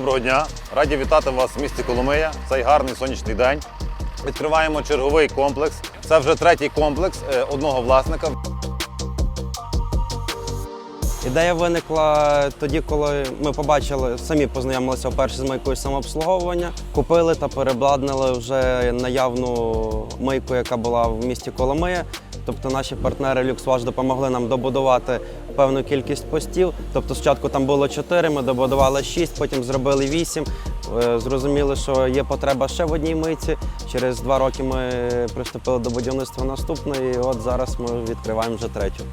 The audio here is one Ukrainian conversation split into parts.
Доброго дня! Раді вітати вас в місті Коломия. Цей гарний сонячний день. Відкриваємо черговий комплекс. Це вже третій комплекс е, одного власника. Ідея виникла тоді, коли ми побачили, самі познайомилися вперше з мийкою самообслуговування, купили та перебладнали вже наявну мийку, яка була в місті Коломия. Тобто наші партнери LuxWash допомогли нам добудувати певну кількість постів. Тобто спочатку там було 4, ми добудували 6, потім зробили 8. Е, Зрозуміли, що є потреба ще в одній мийці. Через два роки ми приступили до будівництва наступної. І от зараз ми відкриваємо вже третю.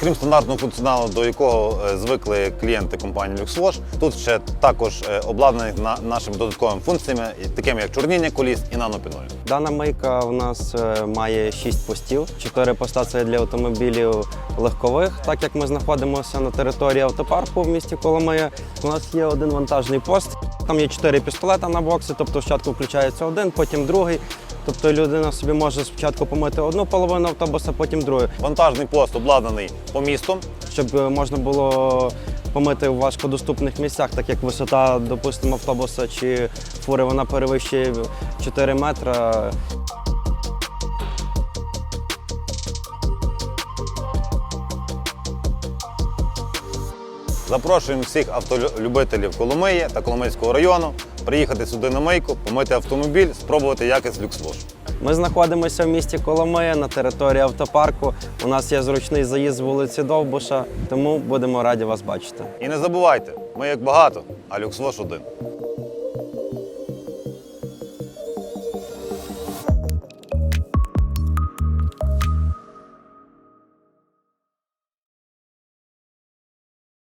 Крім стандартного функціоналу, до якого е, звикли клієнти компанії LuxWash, тут ще також е, обладнаний на нашими додатковими функціями, такими як чорніння коліс і нанопіною. Дана мийка у нас е, має 6 постів. 4 поста це для автомобілів легкових. Так як ми знаходимося на території автопарку в місті Коломия, у нас є один вантажний пост. Там є 4 пістолета на боксі, тобто спочатку включається один, потім другий. Тобто людина собі може спочатку помити одну половину автобуса, потім другу, Вантажний пост обладнаний по місту. щоб е, можна було помити в важкодоступних місцях, так як висота, допустимо, автобуса чи фури вона перевищує 4 метри. Запрошуємо всіх автолюбителів Коломиї та Коломийського району приїхати сюди на мийку, помити автомобіль, спробувати якість LuxWash. Ми знаходимося в місті Коломия на території автопарку. У нас є зручний заїзд з вулиці Довбуша, тому будемо раді вас бачити. І не забувайте, ми як багато, а люксвош один.